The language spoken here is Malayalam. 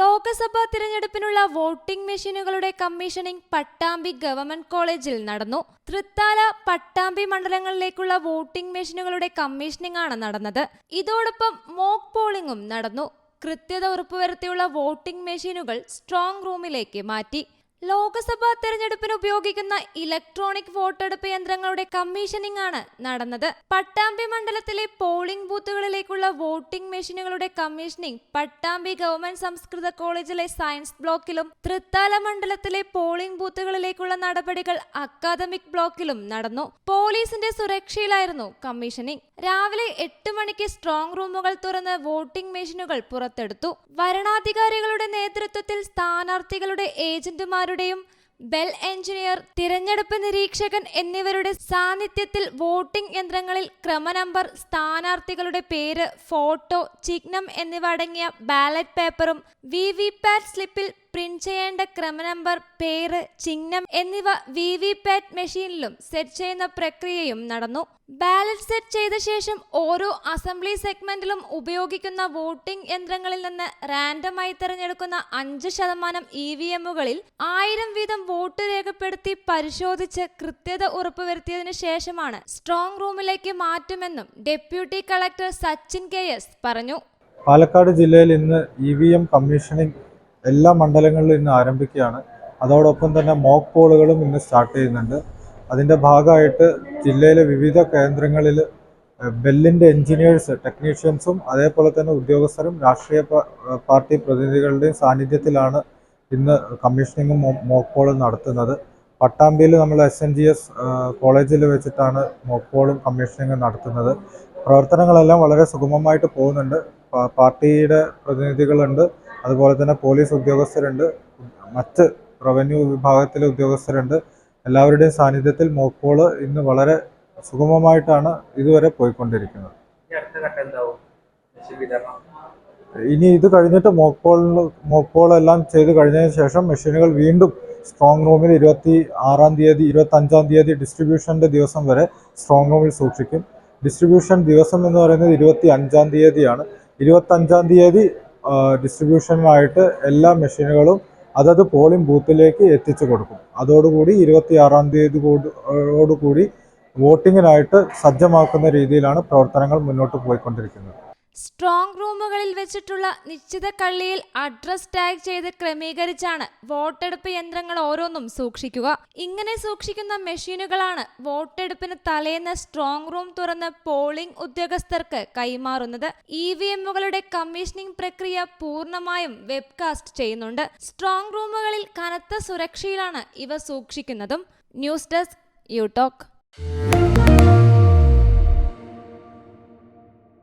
ലോക്സഭാ തിരഞ്ഞെടുപ്പിനുള്ള വോട്ടിംഗ് മെഷീനുകളുടെ കമ്മീഷനിംഗ് പട്ടാമ്പി ഗവൺമെന്റ് കോളേജിൽ നടന്നു. തൃത്താല പട്ടാമ്പി മണ്ഡലങ്ങളിലേക്കുള്ള വോട്ടിംഗ് മെഷീനുകളുടെ കമ്മീഷനിംഗ് ആണ് നടന്നത്. ഇതോടൊപ്പം മോക്ക് പോളിംഗും നടന്നു. കൃത്യത ഉറപ്പുവരുത്തിയുള്ള വോട്ടിംഗ് മെഷീനുകൾ സ്ട്രോങ് റൂമിലേക്ക് മാറ്റി. ലോക്സഭാ തെരഞ്ഞെടുപ്പിന് ഉപയോഗിക്കുന്ന ഇലക്ട്രോണിക് വോട്ടെടുപ്പ് യന്ത്രങ്ങളുടെ കമ്മീഷനിംഗ് ആണ് നടന്നത്. പട്ടാമ്പി മണ്ഡലത്തിലെ പോളിംഗ് ബൂത്തുകളിലേക്കുള്ള വോട്ടിംഗ് മെഷീനുകളുടെ കമ്മീഷനിംഗ് പട്ടാമ്പി ഗവൺമെന്റ് സംസ്കൃത കോളേജിലെ സയൻസ് ബ്ലോക്കിലും തൃത്താല മണ്ഡലത്തിലെ പോളിംഗ് ബൂത്തുകളിലേക്കുള്ള നടപടികൾ അക്കാദമിക് ബ്ലോക്കിലും നടന്നു. പോലീസിന്റെ സുരക്ഷയിലായിരുന്നു കമ്മീഷനിംഗ് രാവിലെ എട്ട് മണിക്ക് സ്ട്രോങ് റൂമുകൾ തുറന്ന് വോട്ടിംഗ് മെഷീനുകൾ പുറത്തെടുത്തു. വരണാധികാരികളുടെ നേതൃത്വത്തിൽ സ്ഥാനാർത്ഥികളുടെ ഏജന്റുമാരുടെയും ബെൽ എഞ്ചിനീയർ തിരഞ്ഞെടുപ്പ് നിരീക്ഷകൻ എന്നിവരുടെ സാന്നിധ്യത്തിൽ വോട്ടിംഗ് യന്ത്രങ്ങളിൽ ക്രമനമ്പർ സ്ഥാനാർത്ഥികളുടെ പേര് ഫോട്ടോ ചിഹ്നം എന്നിവ അടങ്ങിയ ബാലറ്റ് പേപ്പറും വി വി പാറ്റ് സ്ലിപ്പിൽ പ്രിന്റ് ചെയ്യേണ്ട ക്രമനമ്പർ പേര് ചിഹ്നം എന്നിവ വി വി പാറ്റ് മെഷീനിലും സെറ്റ് ചെയ്യുന്ന പ്രക്രിയയും നടന്നു. ബാലറ്റ് സെറ്റ് ചെയ്ത ശേഷം ഓരോ അസംബ്ലി സെഗ്മെന്റിലും ഉപയോഗിക്കുന്ന വോട്ടിംഗ് യന്ത്രങ്ങളിൽ നിന്ന് റാൻഡമായി തിരഞ്ഞെടുക്കുന്ന അഞ്ച് ശതമാനം ഇ വി എമ്മുകളിൽ ആയിരം വീതം വോട്ട് രേഖപ്പെടുത്തി പരിശോധിച്ച് കൃത്യത ഉറപ്പുവരുത്തിയതിനു ശേഷമാണ് സ്ട്രോങ് റൂമിലേക്ക് മാറ്റുമെന്നും deputy collector Sachin K S പറഞ്ഞു. പാലക്കാട് ജില്ലയിൽ ഇന്ന് ഇ വി എം കമ്മീഷനിങ് എല്ലാ മണ്ഡലങ്ങളിലും ഇന്ന് ആരംഭിക്കുകയാണ്. അതോടൊപ്പം തന്നെ മോക്ക് പോളുകളും ഇന്ന് സ്റ്റാർട്ട് ചെയ്യുന്നുണ്ട്. അതിന്റെ ഭാഗമായിട്ട് ജില്ലയിലെ വിവിധ കേന്ദ്രങ്ങളിൽ ബെല്ലിന്റെ എഞ്ചിനീയേഴ്സ് ടെക്നീഷ്യൻസും അതേപോലെ തന്നെ ഉദ്യോഗസ്ഥരും രാഷ്ട്രീയ പാർട്ടി പ്രതിനിധികളുടെയും സാന്നിധ്യത്തിലാണ് ഇന്ന് കമ്മീഷനിങ്ങും മോക്ക് പോളും നടത്തുന്നത്. പട്ടാമ്പിയിൽ നമ്മൾ എസ് എൻ ജി എസ് കോളേജിൽ വെച്ചിട്ടാണ് മോക്ക് പോളും കമ്മീഷനിങ്ങും നടത്തുന്നത്. പ്രവർത്തനങ്ങളെല്ലാം വളരെ സുഗമമായിട്ട് പോകുന്നുണ്ട്. പാർട്ടിയുടെ പ്രതിനിധികളുണ്ട്. അതുപോലെ തന്നെ പോലീസ് ഉദ്യോഗസ്ഥരുണ്ട്. മറ്റ് റവന്യൂ വിഭാഗത്തിലെ ഉദ്യോഗസ്ഥരുണ്ട്. എല്ലാവരുടെയും സാന്നിധ്യത്തിൽ മോക്ക് പോൾ ഇന്ന് വളരെ സുഗമമായിട്ടാണ് ഇതുവരെ പോയിക്കൊണ്ടിരിക്കുന്നത്. ഇനി ഇത് കഴിഞ്ഞിട്ട് മോക്ക് മോക്കോൾ മോക്ക് പോൾ എല്ലാം ചെയ്ത് കഴിഞ്ഞതിന് ശേഷം മെഷീനുകൾ വീണ്ടും സ്ട്രോങ് റൂമിൽ ഇരുപത്തി ആറാം തീയതി ഇരുപത്തി അഞ്ചാം തീയതി ഡിസ്ട്രിബ്യൂഷന്റെ ദിവസം വരെ സ്ട്രോങ് റൂമിൽ സൂക്ഷിക്കും. ഡിസ്ട്രിബ്യൂഷൻ ദിവസം എന്ന് പറയുന്നത് ഇരുപത്തി അഞ്ചാം തീയതിയാണ്. ഇരുപത്തി അഞ്ചാം തീയതി ഡിസ്ട്രിബ്യൂഷനായിട്ട് എല്ലാ മെഷീനുകളും അതത് പോളിംഗ് ബൂത്തിലേക്ക് എത്തിച്ചു കൊടുക്കും. അതോടുകൂടി ഇരുപത്തി ആറാം തീയതി കൂടി- വോട്ടിങ്ങിനായിട്ട് സജ്ജമാക്കുന്ന രീതിയിലാണ് പ്രവർത്തനങ്ങൾ മുന്നോട്ട് പോയിക്കൊണ്ടിരിക്കുന്നത്. സ്ട്രോങ് റൂമുകളിൽ വെച്ചിട്ടുള്ള നിശ്ചിത കള്ളിയിൽ അഡ്രസ് ടാഗ് ചെയ്ത് ക്രമീകരിച്ചാണ് വോട്ടെടുപ്പ് യന്ത്രങ്ങൾ ഓരോന്നും സൂക്ഷിക്കുക. ഇങ്ങനെ സൂക്ഷിക്കുന്ന മെഷീനുകളാണ് വോട്ടെടുപ്പിന് തലേന്ന് സ്ട്രോങ് റൂം തുറന്ന് പോളിംഗ് ഉദ്യോഗസ്ഥർക്ക് കൈമാറുന്നത്. ഇ വി എമ്മുകളുടെ കമ്മീഷനിംഗ് പ്രക്രിയ പൂർണമായും വെബ്കാസ്റ്റ് ചെയ്യുന്നുണ്ട്. സ്ട്രോങ് റൂമുകളിൽ കനത്ത സുരക്ഷയിലാണ് ഇവ സൂക്ഷിക്കുന്നതും. News desk യൂടോക്.